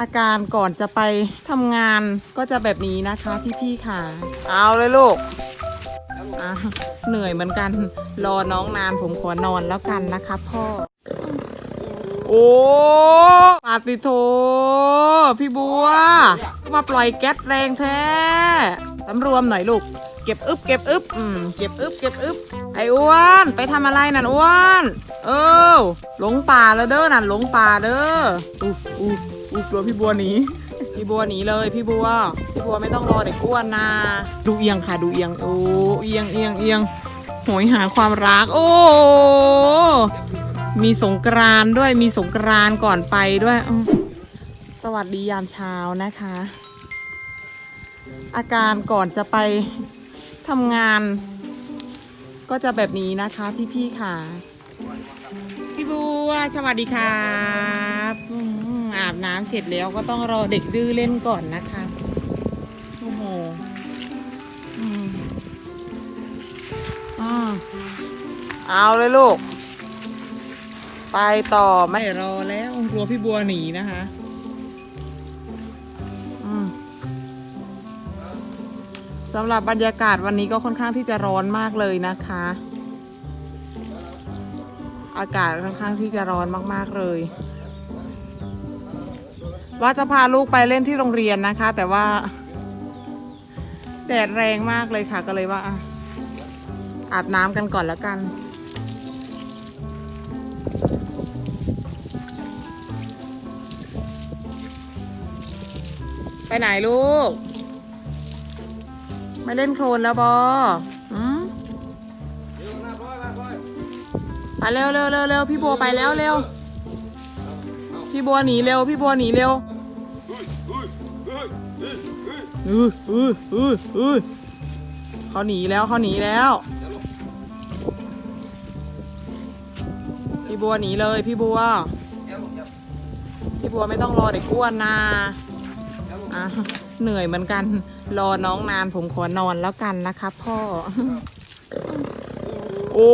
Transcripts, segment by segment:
อาการก่อนจะไปทำงานก็จะแบบนี้นะคะพี่ๆค่ะ เอาเลยลูกอะเหนื่อยเหมือนกัน รอน้องนานผมขอนอนแล้วกันนะคะพ่อ โอ้ปาติโท พี่บัว มาปล่อยแก๊สแรงแท้สำรวมหน่อยลูก เก็บอึบเก็บอึบอืมเก็บอึบเก็บอึบไอ้อ้วน ไปทำอะไรนั่นอ้วน เออหลงป่าแล้วเด้อนั่นหลงป่าเด้ออู้อู้ อู้กลัวพี่บัวหนีพี่บัวหนีเลยพี่บัว พี่บัวไม่ต้องรอเด็กอ้วนนะดูเอียงค่ะดูเอียงโอ้เอียงเอียงเอียงโหยหาความรัก โอ้มีสงกรานต์ด้วยมีสงกรานต์ก่อนไปด้วยอืมสวัสดียามเช้านะคะ อาการก่อนจะไปทำงาน ก็จะแบบนี้นะคะพี่ๆค่ะพี่ บัว สวัสดีครับอืมอาบน้ำเสร็จแล้วก็ต้องรอเด็กดื้อเล่นก่อนนะคะ โอ้โหอืมอ่าเอาเลยลูก ไปต่อไม่รอแล้วกลัวพี่บัวหนีนะคะอืมสำหรับบรรยากาศวันนี้ก็ค่อนข้างที่จะร้อนมากเลยนะคะ อากาศค่อนข้างที่จะร้อนมากๆเลย ว่าจะพาลูกไปเล่นที่โรงเรียนนะคะ แต่ว่า แดดแรงมากเลยค่ะก็เลยว่าอาบน้ำกันก่อนแล้วกันไปไหนลูก ไม่เล่นโคลนแล้วบอ ไปเร็วเร็วเร็วเร็วพี่บัวไปแล้วเร็ว พี่บัวหนีเร็ว พี่บัวหนีเร็วอืออืออืออือเขาหนีแล้วเขาหนีแล้ว พี่บัวหนีเลยพี่บัว พี่บัวไม่ต้องรอเด็กอ้วนนะอะเหนื่อยเหมือนกัน รอน้องนานผมขอนอนแล้วกันนะคะพ่อ โอ้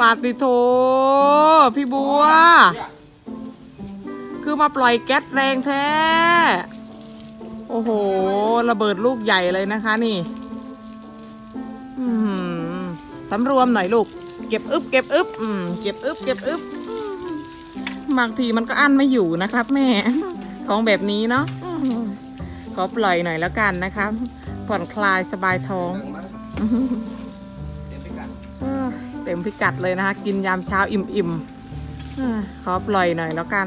ปาติโทพี่บัว คือมาปล่อยแก๊สแรงแท้ โอ้โห ระเบิดลูกใหญ่เลยนะคะนี่อืมสำรวมหน่อยลูก เก็บอึบเก็บอึบเก็บอึบเก็บอึบบางทีมันก็อั้นไม่อยู่นะครับ แม่ ของแบบนี้เนาะขอปล่อยหน่อยแล้วกันนะครับผ่อนคลายสบายท้อง ต็มพิกัดเลยนะคะ กินยามเช้าอิ่มๆขอปล่อยหน่อยแล้วกัน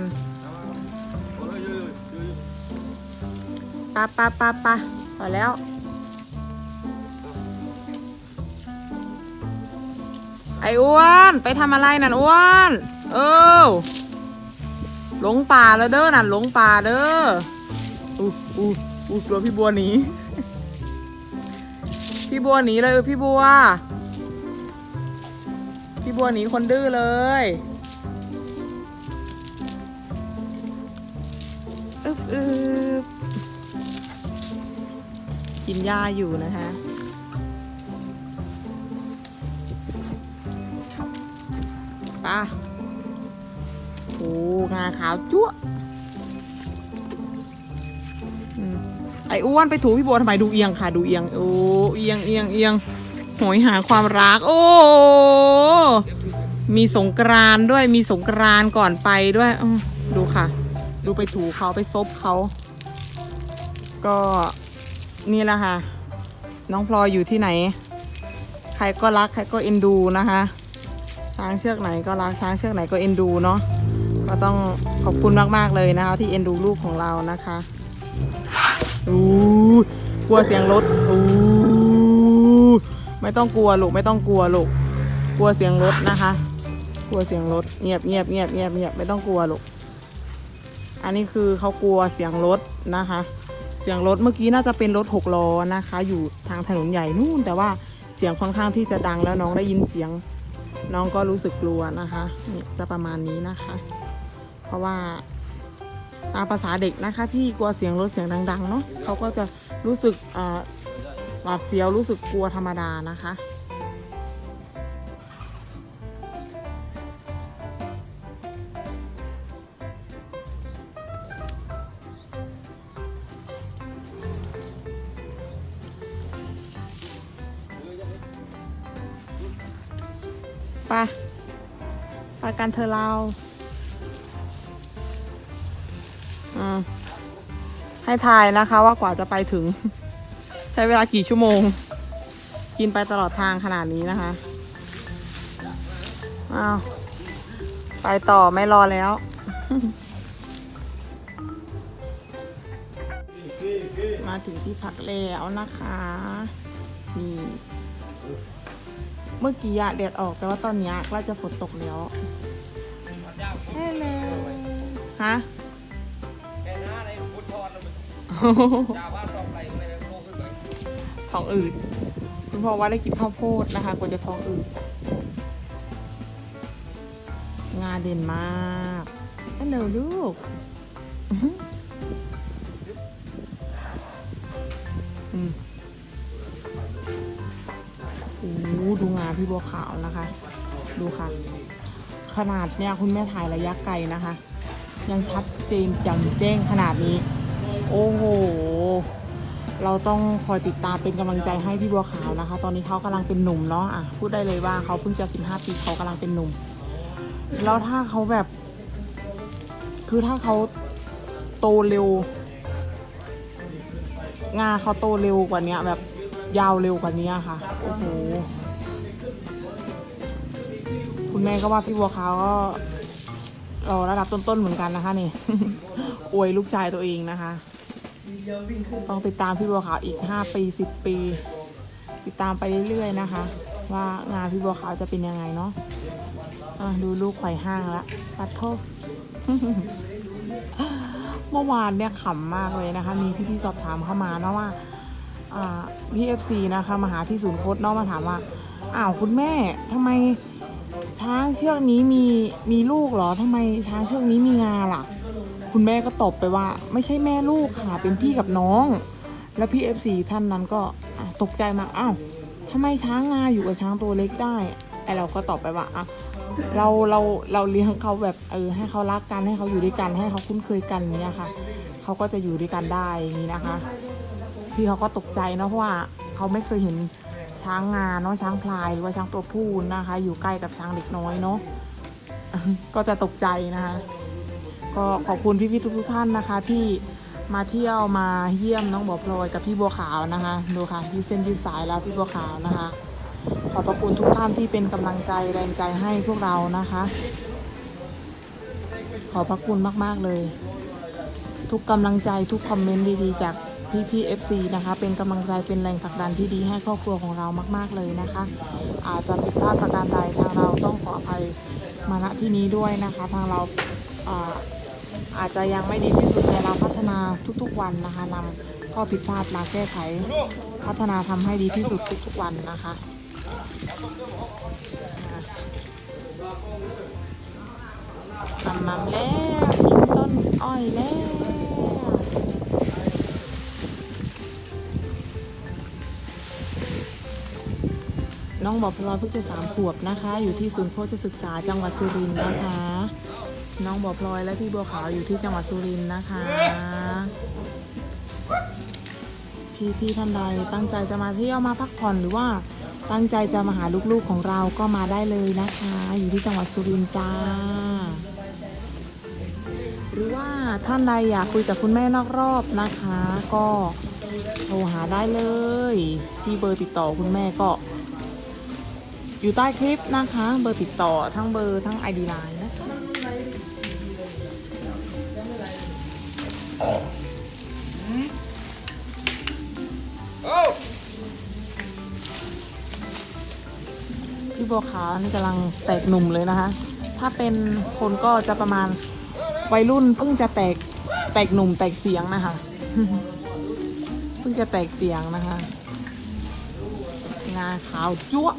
ปะปะปะปะพอแล้ว ไอ้อ้วนไปทำอะไรนั่นอ้วนเออหลงป่าแล้วเด้อนั่นหลงป่าเด้ออู้อู้อู้กลัวพี่บัวหนีพี่บัวหนีเลยพี่บัว พี่บัวหนีคนดื้อเลย อึบอึบกินหญ้าอยู่นะคะไป่ะโอ้งาขาวจั๊วะอืมไอ้อ้วนไปถูพี่บัวทำไมดูเอียงค่ะ ดูเอียง โอ้เอียงเอียงเอียงโหยหาความรัก โอ้ มีสงกรานด้วยมีสงกรานก่อนไปด้วยดูค่ะ ดูไปถูเขาไปซบเขาก็นี่แหละค่ะ น้องพลอยอยู่ที่ไหน ใครก็รักใครก็เอ็นดูนะคะช้างเชือกไหนก็รักช้างเชือกไหนก็เอ็นดูเนาะก็ต้องขอบคุณมากๆเลยนะคะ ที่เอ็นดูลูกของเรานะคะอู้กลัวเสียงรถอู้ ไม่ต้องกลัวลูกไม่ต้องกลัวลูกกลัวเสียงรถนะคะ กลัวเสียงรถเงียบเงียบเงียบเงียบเงียบไม่ต้องกลัวลูกอันนี้คือเขากลัวเสียงรถนะคะ เสียงรถเมื่อกี้น่าจะเป็นรถหกล้อนะคะ อยู่ทางถนนใหญ่นู่น แต่ว่าเสียงค่อนข้างที่จะดังแล้วน้องได้ยินเสียง น้องก็รู้สึกกลัวนะคะนี่จะประมาณนี้นะคะ เพราะว่าตามภาษาเด็กนะคะพี่กลัวเสียงรถเสียงดังๆเนาะเขาก็จะรู้สึกอ่า หวาดเสียวรู้สึกกลัวธรรมดานะคะ ไปไปกันเธอเราให้ทายนะคะว่ากว่าจะไปถึง ใช้เวลากี่ชั่วโมง กินไปตลอดทางขนาดนี้นะคะ อ้าว ไปต่อไม่รอแล้ว มาถึงที่พักแล้วนะคะ นี่ เมื่อกี้อะแดดออกแต่ว่าตอนเนี้ยใกล้จะฝนตกแล้วเฮ้เลยฮะแกหน้าในพุทธรเลยยาว่า ท้องอืดคุณพ่อว่าได้กินข้าวโพดนะคะกว่าจะท้องอืดงาเด่นมากฮัลโหลลูกอือหืออืมโอ้ดูงาพี่บัวขาวนะคะ ดูค่ะ ขนาดเนี่ยคุณแม่ถ่ายระยะไกลนะคะ ยังชัดเจนจ่มแจ้งขนาดนี้ โอ้โห เราต้องคอยติดตามเป็นกำลังใจให้พี่บัวขาวนะคะ ตอนนี้เขากำลังเป็นหนุ่มเนาะอะพูดได้เลยว่าเขาเพิ่งจะ15ปีเขากำลังเป็นหนุ่ม แล้วถ้าเขาแบบ คือถ้าเขาโตเร็ว งาเขาโตเร็วกว่านี้แบบยาวเร็วกว่านี้ค่ะโอ้โหคุณแม่ก็ว่าพี่บัวขาวก็เราระดับต้นๆเหมือนกันนะคะนี่อวยลูกชายตัวเองนะคะ ต้องติดตามพี่บัวขาวอีก 5 ปี 10 ปี ติดตามไปเรื่อยๆนะคะ ว่างานพี่บัวขาวจะเป็นยังไงเนาะะดูลูกไข่ห้างละปัดโทษเมื่อวานเนี่ยขำมากเลยนะคะ มีพี่ๆสอบถามเข้ามาเนาะว่าพี่เอฟซีนะคะมาหาที่ศูนย์โคดเนาะมาถามว่าอ้าวคุณแม่ทำไมช้างเชือกนี้มีมีลูกเหรอทำไมช้างเชือกนี้มีงาล่ะ คุณแม่ก็ตอบไปว่า ไม่ใช่แม่ลูกค่ะ เป็นพี่กับน้อง แล้วพี่เอฟซีท่านนั้นก็ตกใจมากอ้าวทำไมช้างงาอยู่กับช้างตัวเล็กได้ไอเราก็ตอบไปว่าอะเราเราเราเลี้ยงเขาแบบเออให้เขารักกันให้เขาอยู่ด้วยกันให้เขาคุ้นเคยกันเนี้ยค่ะเขาก็จะอยู่ด้วยกันได้นี้นะคะ พี่เขาก็ตกใจเนาะเพราะว่าเขาไม่เคยเห็นช้างงาเนาะช้างพลายหรือว่าช้างตัวผู้นะคะ อยู่ใกล้กับช้างเด็กน้อยเนาะก็จะตกใจนะคะ ก็ขอบคุณพี่ๆทุกๆท่านนะคะ ที่มาเที่ยวมาเยี่ยมน้องบัวพลอยกับพี่บัวขาวนะคะดูค่ะยืดเส้นยืดสายแล้วพี่บัวขาวนะคะ ขอบพระคุณทุกท่านที่เป็นกำลังใจแรงใจให้พวกเรานะคะ ขอบพระคุณมากๆเลย ทุกกำลังใจทุกคอมเมนต์ดีๆจากพี่พี่เอฟซีนะคะ เป็นกำลังใจเป็นแรงผลักดันที่ดีให้ครอบครัวของเรามาก ๆ เลยนะคะ อาจจะผิดพลาดประการใดทางเราต้องขออภัยมาณที่นี้ด้วยนะคะ ทางเรา อาจจะยังไม่ดีที่สุดแต่เราพัฒนาทุกๆวันนะคะนำข้อผิดพลาดมาแก้ไข พัฒนาทำให้ดีที่สุดทุกๆวันนะคะทำมันแล้วต้นอ้อยแล้วน้องบอกพลอยเพิ่งจะสามขวบนะคะ อยู่ที่ศูนย์โคชศึกษาจังหวัดสุรินทร์นะคะ น้องบอกพลอยและพี่บัวขาวอยู่ที่จังหวัดสุรินทร์นะคะ พี่พี่ท่านใดตั้งใจจะมาเที่ยวมาพักผ่อนหรือว่าตั้งใจจะมาหาลูกๆของเราก็มาได้เลยนะคะ อยู่ที่จังหวัดสุรินทร์จ้า หรือว่าท่านใดอยากคุยกับคุณแม่นอกรอบนะคะ ก็โทรหาได้เลยที่เบอร์ติดต่อคุณแม่ก็ อยู่ใต้คลิปนะคะ เบอร์ติดต่อทั้งเบอร์ทั้ง ID Line นะคะ พี่บัวขาวนี่กำลังแตกหนุ่มเลยนะคะ ถ้าเป็นคนก็จะประมาณวัยรุ่นเพิ่งจะแตกแตกหนุ่มแตกเสียงนะคะ เพิ่งจะแตกเสียงนะคะ งาขาวจั๊ว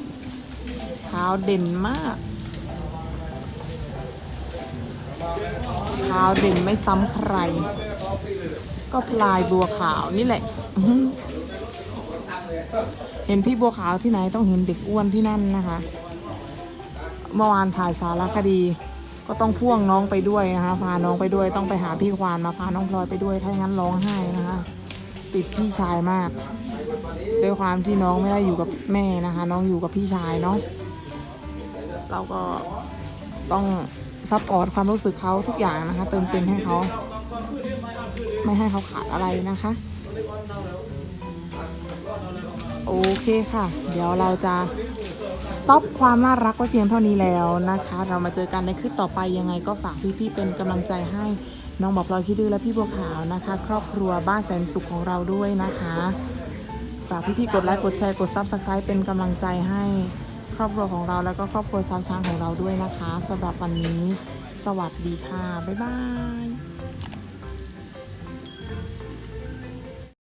ขาวเด่นมาก ขาวเด่นไม่ซ้ำใคร ก็พลายบัวขาวนี่แหละ เห็นพี่บัวขาวที่ไหนต้องเห็นเด็กอ้วนที่นั่นนะคะ เมื่อวานถ่ายสารคดี ก็ต้องพ่วงน้องไปด้วยนะคะ พาน้องไปด้วยต้องไปหาพี่ควานมาพาน้องพลอยไปด้วยถ้าอย่างนั้นร้องไห้นะคะ ติดพี่ชายมากด้วยความที่น้องไม่ได้อยู่กับแม่นะคะ น้องอยู่กับพี่ชายเนาะเราก็ต้อง ซัพพอร์ตความรู้สึกเขาทุกอย่างนะคะ เติมเต็มให้เขา ไม่ให้เขาขาดอะไรนะคะ โอเคค่ะ เดี๋ยวเราจะสต็อปความน่ารักไว้เพียงเท่านี้แล้วนะคะ เรามาเจอกันในคลิปต่อไปยังไงก็ฝากพี่ๆเป็นกำลังใจให้น้องบอกลอยคิดดื้อและพี่บัวขาวนะคะ ครอบครัวบ้านแสนสุขของเราด้วยนะคะ ฝากพี่ๆกดไลค์กดแชร์กดซับสไคร b ์เป็นกำลังใจให้ ครอบครัวของเราแล้วก็ครอบครัวชาวช้างของเราด้วยนะคะสำหรับวันนี้ สวัสดีค่ะ บ๊ายบาย